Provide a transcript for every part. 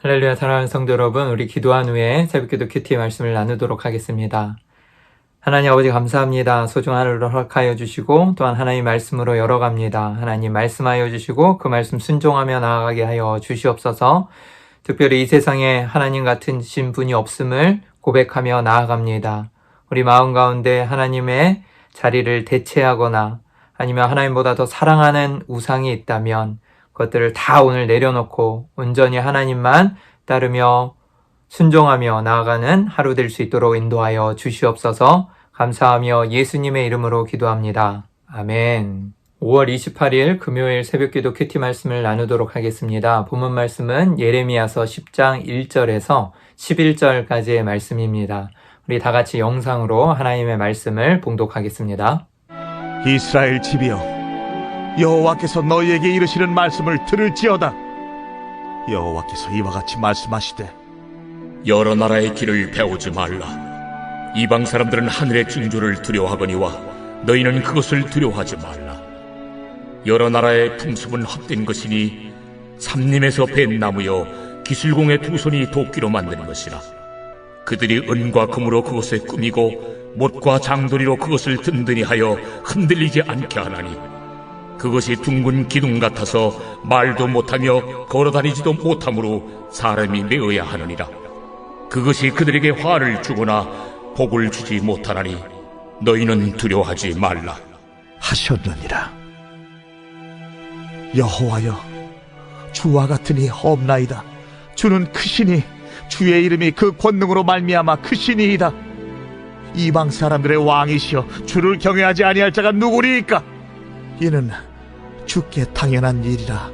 할렐루야 사랑하는 성도 여러분, 우리 기도한 후에 새벽기도 큐티의 말씀을 나누도록 하겠습니다. 하나님 아버지 감사합니다. 소중한 하루를 허락하여 주시고 또한 하나님 말씀으로 열어갑니다. 하나님 말씀하여 주시고 그 말씀 순종하며 나아가게 하여 주시옵소서. 특별히 이 세상에 하나님 같은 신 분이 없음을 고백하며 나아갑니다. 우리 마음 가운데 하나님의 자리를 대체하거나 아니면 하나님보다 더 사랑하는 우상이 있다면 그 것들을 다 오늘 내려놓고 온전히 하나님만 따르며 순종하며 나아가는 하루 될 수 있도록 인도하여 주시옵소서 감사하며 예수님의 이름으로 기도합니다. 아멘. 5월 28일 금요일 새벽 기도 큐티 말씀을 나누도록 하겠습니다. 본문 말씀은 예레미야서 10장 1절에서 11절까지의 말씀입니다. 우리 다 같이 영상으로 하나님의 말씀을 봉독하겠습니다. 이스라엘 집이여 여호와께서 너희에게 이르시는 말씀을 들을지어다 여호와께서 이와 같이 말씀하시되 여러 나라의 길을 배우지 말라. 이방 사람들은 하늘의 징조를 두려워하거니와 너희는 그것을 두려워하지 말라. 여러 나라의 풍습은 헛된 것이니 삼림에서 벤 나무여 기술공의 두 손이 도끼로 만든 것이라. 그들이 은과 금으로 그것을 꾸미고 못과 장도리로 그것을 든든히 하여 흔들리지 않게 하나니 그것이 둥근 기둥 같아서 말도 못하며 걸어다니지도 못하므로 사람이 메어야 하느니라. 그것이 그들에게 화를 주거나 복을 주지 못하나니 너희는 두려워하지 말라. 하셨느니라 여호와여 주와 같으니 없나이다 주는 크시니 주의 이름이 그 권능으로 말미암아 크시니이다 이방 사람들의 왕이시여 주를 경외하지 아니할 자가 누구리이까 이는 주께 당연한 일이라.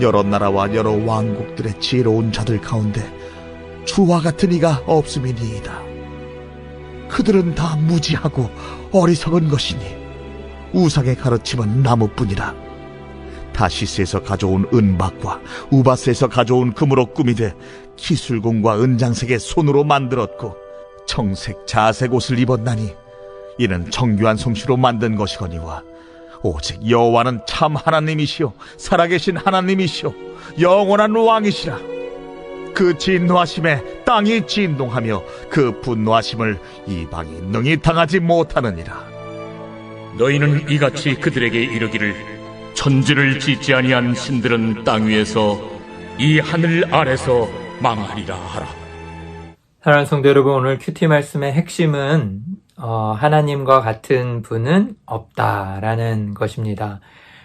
여러 나라와 여러 왕국들의 지혜로운 자들 가운데 주와 같은 이가 없음이니이다. 그들은 다 무지하고 어리석은 것이니 우상의 가르침은 나무뿐이라. 다시스에서 가져온 은박과 우바스에서 가져온 금으로 꾸미되 기술공과 은장색의 손으로 만들었고 청색 자색 옷을 입었나니 이는 정교한 솜씨로 만든 것이거니와 오직 여호와는 참 하나님이시요 살아계신 하나님이시요 영원한 왕이시라 그 진노하심에 땅이 진동하며 그 분노하심을 이방이 능히 당하지 못하느니라 너희는 이같이 그들에게 이르기를 천지를 짓지 아니한 신들은 땅 위에서 이 하늘 아래서 망하리라 하라. 사랑하는 성도 여러분, 오늘 큐티 말씀의 핵심은 어, 하나님과 같은 분은 없다라는 것입니다.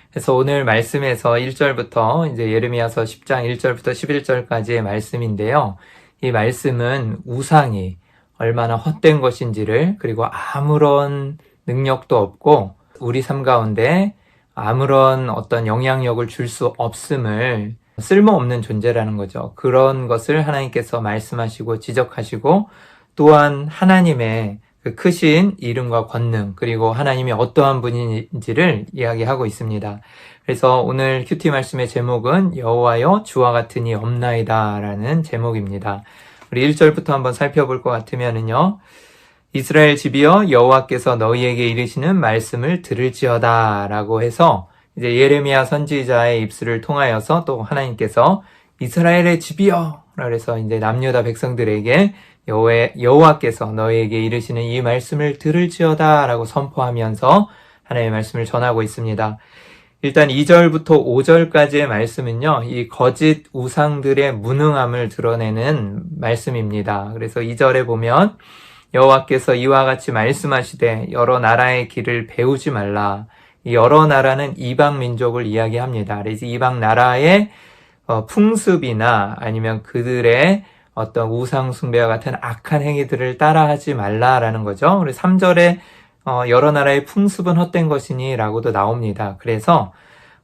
그래서 오늘 말씀에서 1절부터 이제 예레미야서 10장 1절부터 11절까지의 말씀인데요. 이 말씀은 우상이 얼마나 헛된 것인지를 그리고 아무런 능력도 없고 우리 삶 가운데 아무런 어떤 영향력을 줄 수 없음을 쓸모없는 존재라는 거죠. 그런 것을 하나님께서 말씀하시고 지적하시고 또한 하나님의 그 크신 이름과 권능 그리고 하나님이 어떠한 분인지를 이야기하고 있습니다. 그래서 오늘 큐티 말씀의 제목은 여호와여 주와 같으니 없나이다라는 제목입니다. 우리 1절부터 한번 살펴볼 것 같으면은요. 이스라엘 집이여 여호와께서 너희에게 이르시는 말씀을 들을지어다라고 해서 이제 예레미야 선지자의 입술을 통하여서 또 하나님께서 이스라엘의 집이여 그래서 이제 남유다 백성들에게 여호의 여호와께서 너희에게 이르시는 이 말씀을 들을지어다라고 선포하면서 하나님의 말씀을 전하고 있습니다. 일단 2절부터 5절까지의 말씀은요, 이 거짓 우상들의 무능함을 드러내는 말씀입니다. 그래서 2절에 보면 여호와께서 이와 같이 말씀하시되 여러 나라의 길을 배우지 말라. 이 여러 나라는 이방 민족을 이야기합니다. 그래서 이방 나라의 어, 풍습이나 아니면 그들의 어떤 우상 숭배와 같은 악한 행위들을 따라하지 말라라는 거죠. 그리고 3절에 어, 여러 나라의 풍습은 헛된 것이니라고도 나옵니다. 그래서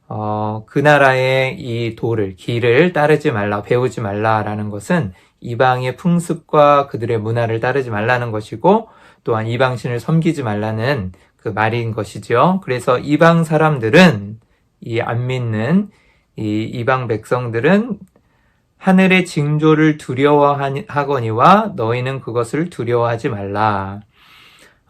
어, 그 나라의 이 도를 길을 따르지 말라, 배우지 말라라는 것은 이방의 풍습과 그들의 문화를 따르지 말라는 것이고 또한 이방 신을 섬기지 말라는 그 말인 것이죠. 그래서 이방 사람들은 이 안 믿는 이 이방 백성들은 하늘의 징조를 두려워하거니와 너희는 그것을 두려워하지 말라.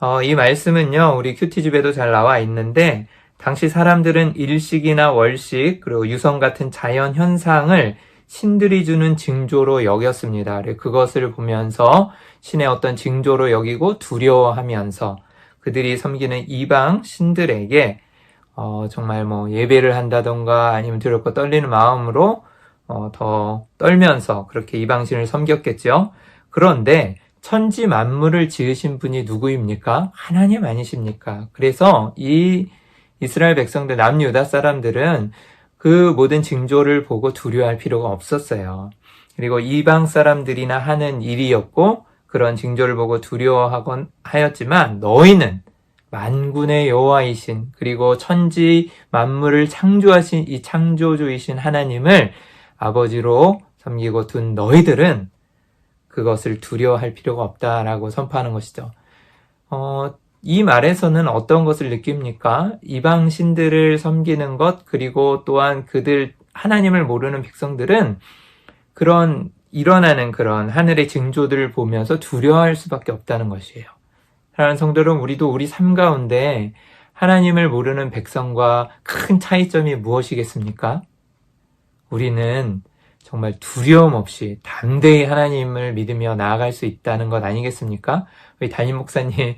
어, 이 말씀은요, 우리 큐티집에도 잘 나와 있는데, 당시 사람들은 일식이나 월식, 그리고 유성 같은 자연 현상을 신들이 주는 징조로 여겼습니다. 그것을 보면서 신의 어떤 징조로 여기고 두려워하면서 그들이 섬기는 이방 신들에게 어, 정말 뭐 예배를 한다던가 아니면 두렵고 떨리는 마음으로 어, 더 떨면서 그렇게 이방신을 섬겼겠죠. 그런데 천지 만물을 지으신 분이 누구입니까? 하나님 아니십니까? 그래서 이 이스라엘 백성들 남유다 사람들은 그 모든 징조를 보고 두려워할 필요가 없었어요. 그리고 이방 사람들이나 하는 일이었고 그런 징조를 보고 두려워하곤 하였지만 너희는 만군의 여호와이신 그리고 천지 만물을 창조하신 이 창조주이신 하나님을 아버지로 섬기고 둔 너희들은 그것을 두려워할 필요가 없다라고 선포하는 것이죠. 어, 이 말에서는 어떤 것을 느낍니까? 이방 신들을 섬기는 것, 그리고 또한 그들, 하나님을 모르는 백성들은 그런, 일어나는 그런 하늘의 징조들을 보면서 두려워할 수밖에 없다는 것이에요. 사랑하는 성도는 우리도 우리 삶 가운데 하나님을 모르는 백성과 큰 차이점이 무엇이겠습니까? 우리는 정말 두려움 없이 담대히 하나님을 믿으며 나아갈 수 있다는 것 아니겠습니까? 우리 담임 목사님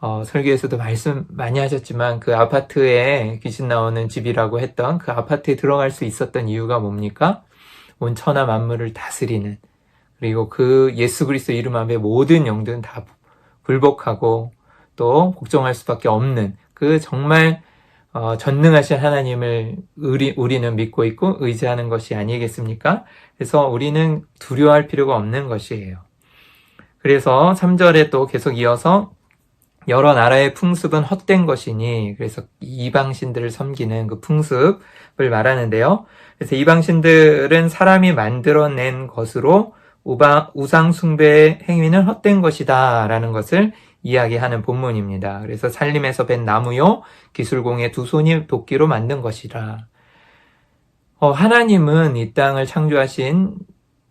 어, 설교에서도 말씀 많이 하셨지만 그 아파트에 귀신 나오는 집이라고 했던 그 아파트에 들어갈 수 있었던 이유가 뭡니까? 온 천하 만물을 다스리는 그리고 그 예수 그리스도 이름 앞에 모든 영들은 다 굴복하고 또 복종할 수밖에 없는 그 정말 어, 전능하신 하나님을 우리, 우리는 믿고 있고 의지하는 것이 아니겠습니까? 그래서 우리는 두려워할 필요가 없는 것이에요. 그래서 3절에 또 계속 이어서 여러 나라의 풍습은 헛된 것이니 그래서 이방신들을 섬기는 그 풍습을 말하는데요. 그래서 이방신들은 사람이 만들어낸 것으로 우상 숭배의 행위는 헛된 것이다 라는 것을 이야기하는 본문입니다. 그래서 살림에서 벤 나무요 기술공의 두 손이 도끼로 만든 것이라. 어, 하나님은 이 땅을 창조하신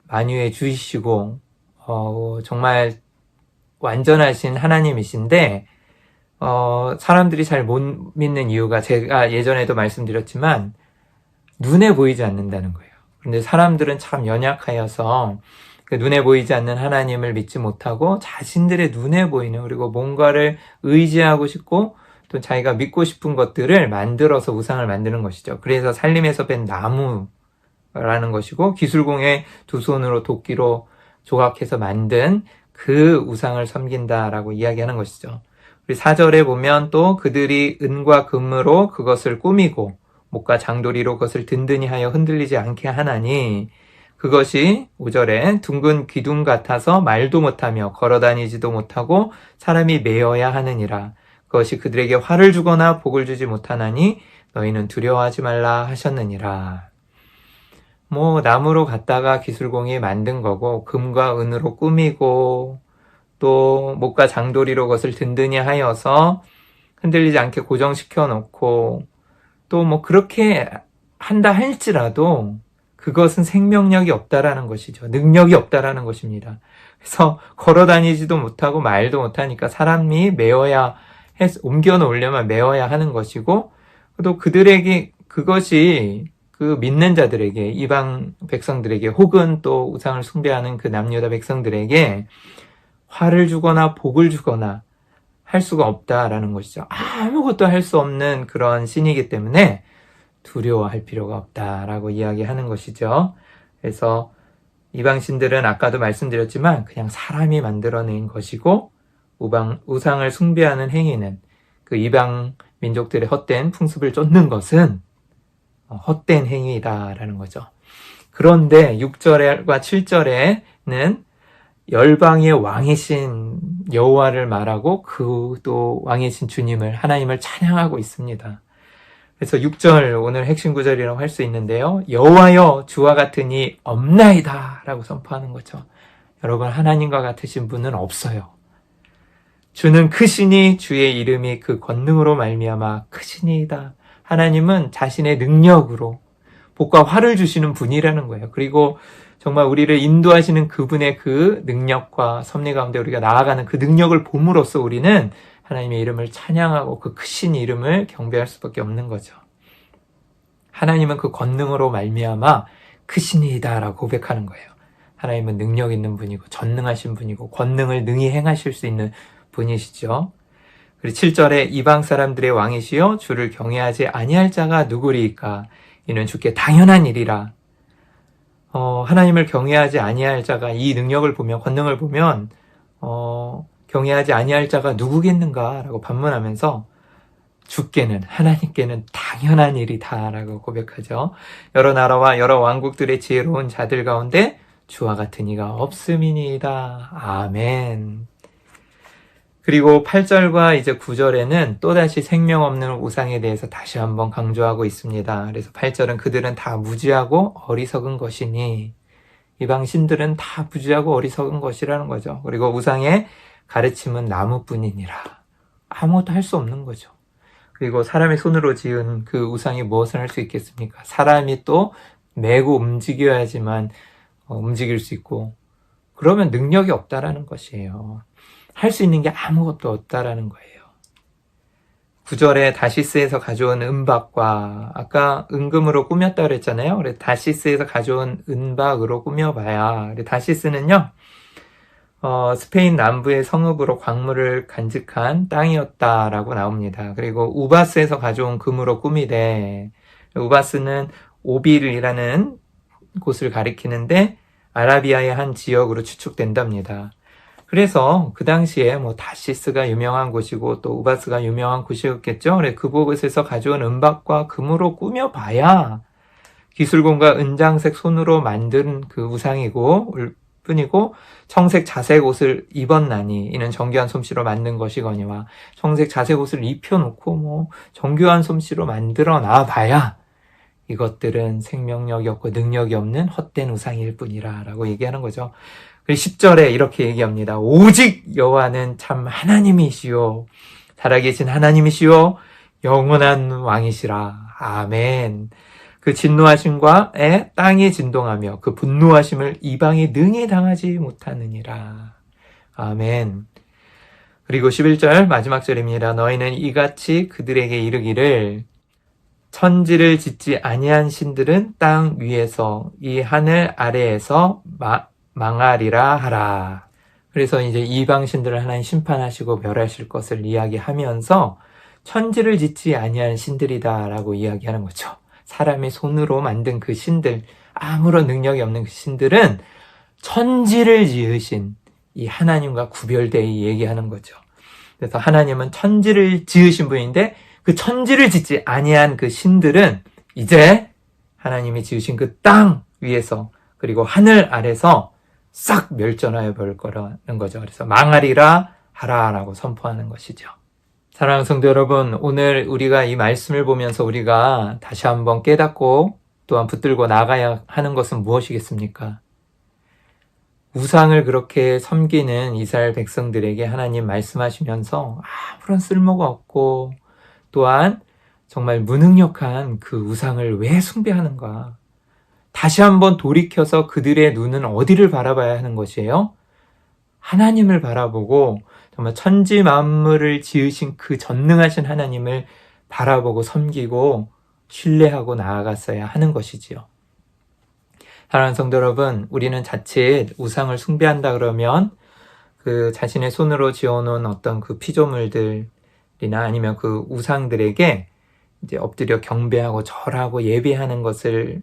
만유의 주이시고 어, 정말 완전하신 하나님이신데 어, 사람들이 잘 못 믿는 이유가 제가 예전에도 말씀드렸지만 눈에 보이지 않는다는 거예요. 그런데 사람들은 참 연약하여서 그 눈에 보이지 않는 하나님을 믿지 못하고 자신들의 눈에 보이는 그리고 뭔가를 의지하고 싶고 또 자기가 믿고 싶은 것들을 만들어서 우상을 만드는 것이죠. 그래서 살림에서 뺀 나무라는 것이고 기술공의 두 손으로 도끼로 조각해서 만든 그 우상을 섬긴다라고 이야기하는 것이죠. 우리 사절에 보면 또 그들이 은과 금으로 그것을 꾸미고 목과 장도리로 그것을 든든히 하여 흔들리지 않게 하나니 그것이 5절에 둥근 기둥 같아서 말도 못하며 걸어다니지도 못하고 사람이 메어야 하느니라. 그것이 그들에게 화를 주거나 복을 주지 못하나니 너희는 두려워하지 말라 하셨느니라. 뭐 나무로 갖다가 기술공이 만든 거고 금과 은으로 꾸미고 또 목과 장도리로 그것을 든든히 하여서 흔들리지 않게 고정시켜 놓고 또 뭐 그렇게 한다 할지라도 그것은 생명력이 없다라는 것이죠. 능력이 없다라는 것입니다. 그래서 걸어 다니지도 못하고 말도 못하니까 사람이 메어야 해, 옮겨 놓으려면 메어야 하는 것이고 또 그들에게 그것이 그 믿는 자들에게 이방 백성들에게 혹은 또 우상을 숭배하는 그 남유다 백성들에게 화를 주거나 복을 주거나 할 수가 없다라는 것이죠. 아무것도 할 수 없는 그런 신이기 때문에 두려워할 필요가 없다라고 이야기하는 것이죠. 그래서 이방신들은 아까도 말씀드렸지만 그냥 사람이 만들어낸 것이고 우방, 우상을 숭배하는 행위는 그 이방 민족들의 헛된 풍습을 쫓는 것은 헛된 행위다라는 거죠. 그런데 6절과 7절에는 열방의 왕이신 여호와를 말하고 그 또 왕이신 주님을 하나님을 찬양하고 있습니다. 그래서 6절 오늘 핵심 구절이라고 할 수 있는데요. 여호와여 주와 같으니 없나이다라고 선포하는 거죠. 여러분 하나님과 같으신 분은 없어요. 주는 크시니 주의 이름이 그 권능으로 말미암아 크시니이다. 하나님은 자신의 능력으로 복과 화를 주시는 분이라는 거예요. 그리고 정말 우리를 인도하시는 그분의 그 능력과 섭리 가운데 우리가 나아가는 그 능력을 봄으로써 우리는 하나님의 이름을 찬양하고 그 크신 이름을 경배할 수밖에 없는 거죠. 하나님은 그 권능으로 말미암아 크시니이다라고 고백하는 거예요. 하나님은 능력 있는 분이고 전능하신 분이고 권능을 능히 행하실 수 있는 분이시죠. 그리고 7절에 이방 사람들의 왕이시여 주를 경외하지 아니할 자가 누구리이까 이는 주께 당연한 일이라. 어, 하나님을 경외하지 아니할 자가 이 능력을 보면 권능을 보면 어, 경외하지 아니할 자가 누구겠는가라고 반문하면서 주께는 하나님께는 당연한 일이다라고 고백하죠. 여러 나라와 여러 왕국들의 지혜로운 자들 가운데 주와 같은 이가 없음이니이다. 아멘. 그리고 8절과 이제 9절에는 또다시 생명 없는 우상에 대해서 다시 한번 강조하고 있습니다. 그래서 8절은 그들은 다 무지하고 어리석은 것이니 이방 신들은 다 무지하고 어리석은 것이라는 거죠. 그리고 우상의 가르침은 나무뿐이니라. 아무것도 할 수 없는 거죠. 그리고 사람의 손으로 지은 그 우상이 무엇을 할 수 있겠습니까? 사람이 또 매고 움직여야지만 어, 움직일 수 있고 그러면 능력이 없다라는 것이에요. 할 수 있는 게 아무것도 없다라는 거예요. 9절에 다시스에서 가져온 은박과 아까 은금으로 꾸몄다 그랬잖아요. 그래서 다시스에서 가져온 은박으로 꾸며봐야. 다시스는요, 어, 스페인 남부의 성읍으로 광물을 간직한 땅이었다라고 나옵니다. 그리고 우바스에서 가져온 금으로 꾸미되, 우바스는 오빌이라는 곳을 가리키는데 아라비아의 한 지역으로 추측된답니다. 그래서 그 당시에 뭐 다시스가 유명한 곳이고 또 우바스가 유명한 곳이었겠죠. 그래 그곳에서 가져온 은박과 금으로 꾸며봐야 기술공과 은장색 손으로 만든 그 우상이고 뿐이고 청색 자색 옷을 입었나니 이는 정교한 솜씨로 만든 것이거니와 청색 자색 옷을 입혀놓고 뭐 정교한 솜씨로 만들어 놔봐야 이것들은 생명력이 없고 능력이 없는 헛된 우상일 뿐이라 라고 얘기하는 거죠. 그리고 10절에 이렇게 얘기합니다. 오직 여호와는 참 하나님이시요. 살아계신 하나님이시요. 영원한 왕이시라. 아멘. 그 진노하심과에 땅이 진동하며 그 분노하심을 이방이 능히 당하지 못하느니라. 아멘. 그리고 11절 마지막 절입니다. 너희는 이같이 그들에게 이르기를 천지를 짓지 아니한 신들은 땅 위에서 이 하늘 아래에서 마, 망하리라 하라. 그래서 이제 이방 신들을 하나님 심판하시고 멸하실 것을 이야기하면서 천지를 짓지 아니한 신들이다라고 이야기하는 거죠. 사람의 손으로 만든 그 신들, 아무런 능력이 없는 그 신들은 천지를 지으신 이 하나님과 구별되어 얘기하는 거죠. 그래서 하나님은 천지를 지으신 분인데 그 천지를 짓지 아니한 그 신들은 이제 하나님이 지으신 그 땅 위에서 그리고 하늘 아래서 싹 멸전하여 볼 거라는 거죠. 그래서 망하리라 하라라고 선포하는 것이죠. 사랑하는 성도 여러분, 오늘 우리가 이 말씀을 보면서 우리가 다시 한번 깨닫고 또한 붙들고 나가야 하는 것은 무엇이겠습니까? 우상을 그렇게 섬기는 이스라엘 백성들에게 하나님 말씀하시면서 아무런 쓸모가 없고 또한 정말 무능력한 그 우상을 왜 숭배하는가? 다시 한번 돌이켜서 그들의 눈은 어디를 바라봐야 하는 것이에요? 하나님을 바라보고 정말 천지 만물을 지으신 그 전능하신 하나님을 바라보고 섬기고 신뢰하고 나아갔어야 하는 것이지요. 사랑하는 성도 여러분, 우리는 자칫 우상을 숭배한다 그러면 그 자신의 손으로 지어놓은 어떤 그 피조물들이나 아니면 그 우상들에게 이제 엎드려 경배하고 절하고 예배하는 것을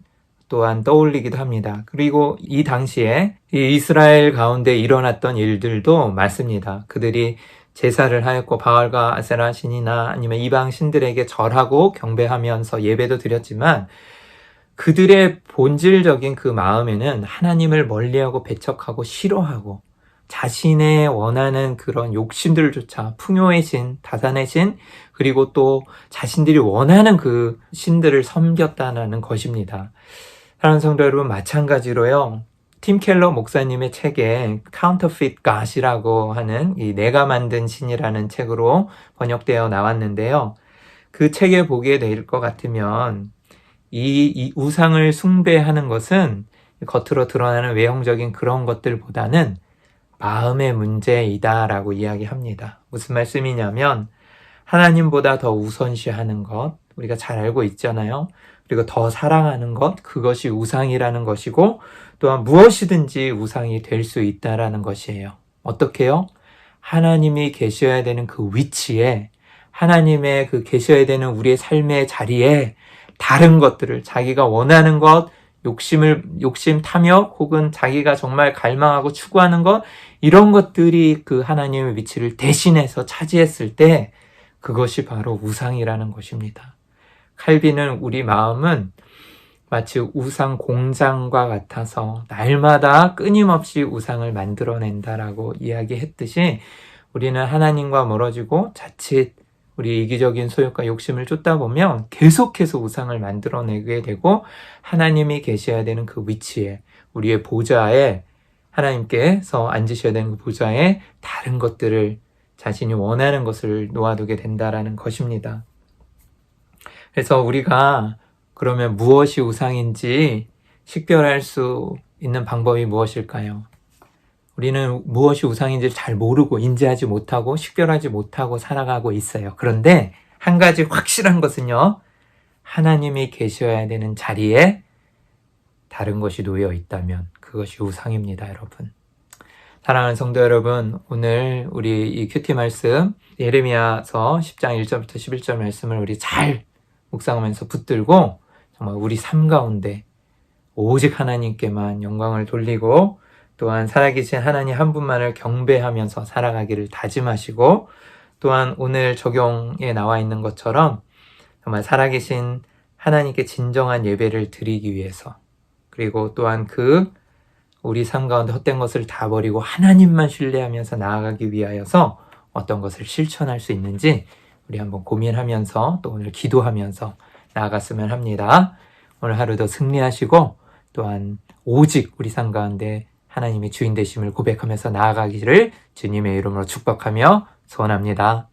또한 떠올리기도 합니다. 그리고 이 당시에 이 이스라엘 가운데 일어났던 일들도 많습니다. 그들이 제사를 하였고 바알과 아세라 신이나 아니면 이방 신들에게 절하고 경배하면서 예배도 드렸지만 그들의 본질적인 그 마음에는 하나님을 멀리하고 배척하고 싫어하고 자신의 원하는 그런 욕심들조차 풍요의 신, 다산의 신, 그리고 또 자신들이 원하는 그 신들을 섬겼다는 것입니다. 사랑하는 성도 여러분, 마찬가지로요. 팀 켈러 목사님의 책에 Counterfeit God이라고 하는 이 내가 만든 신이라는 책으로 번역되어 나왔는데요. 그 책에 보게 될 것 같으면 이, 이 우상을 숭배하는 것은 겉으로 드러나는 외형적인 그런 것들보다는 마음의 문제이다라고 이야기합니다. 무슨 말씀이냐면 하나님보다 더 우선시하는 것 우리가 잘 알고 있잖아요. 그리고 더 사랑하는 것, 그것이 우상이라는 것이고, 또한 무엇이든지 우상이 될 수 있다라는 것이에요. 어떻게요? 하나님이 계셔야 되는 그 위치에, 하나님의 그 계셔야 되는 우리의 삶의 자리에 다른 것들을 자기가 원하는 것, 욕심을, 욕심 탐욕, 혹은 자기가 정말 갈망하고 추구하는 것, 이런 것들이 그 하나님의 위치를 대신해서 차지했을 때, 그것이 바로 우상이라는 것입니다. 칼빈은 우리 마음은 마치 우상 공장과 같아서 날마다 끊임없이 우상을 만들어낸다라고 이야기했듯이 우리는 하나님과 멀어지고 자칫 우리 이기적인 소욕과 욕심을 쫓다 보면 계속해서 우상을 만들어내게 되고 하나님이 계셔야 되는 그 위치에 우리의 보좌에 하나님께서 앉으셔야 되는 그 보좌에 다른 것들을 자신이 원하는 것을 놓아두게 된다라는 것입니다. 그래서 우리가 그러면 무엇이 우상인지 식별할 수 있는 방법이 무엇일까요? 우리는 무엇이 우상인지 잘 모르고 인지하지 못하고 식별하지 못하고 살아가고 있어요. 그런데 한 가지 확실한 것은요. 하나님이 계셔야 되는 자리에 다른 것이 놓여 있다면 그것이 우상입니다, 여러분. 사랑하는 성도 여러분, 오늘 우리 이 큐티 말씀 예레미야서 10장 1절부터 11절 말씀을 우리 잘 묵상하면서 붙들고 정말 우리 삶 가운데 오직 하나님께만 영광을 돌리고 또한 살아계신 하나님 한 분만을 경배하면서 살아가기를 다짐하시고 또한 오늘 적용에 나와 있는 것처럼 정말 살아계신 하나님께 진정한 예배를 드리기 위해서 그리고 또한 그 우리 삶 가운데 헛된 것을 다 버리고 하나님만 신뢰하면서 나아가기 위하여서 어떤 것을 실천할 수 있는지 우리 한번 고민하면서 또 오늘 기도하면서 나아갔으면 합니다. 오늘 하루도 승리하시고 또한 오직 우리 삶 가운데 하나님의 주인 되심을 고백하면서 나아가기를 주님의 이름으로 축복하며 소원합니다.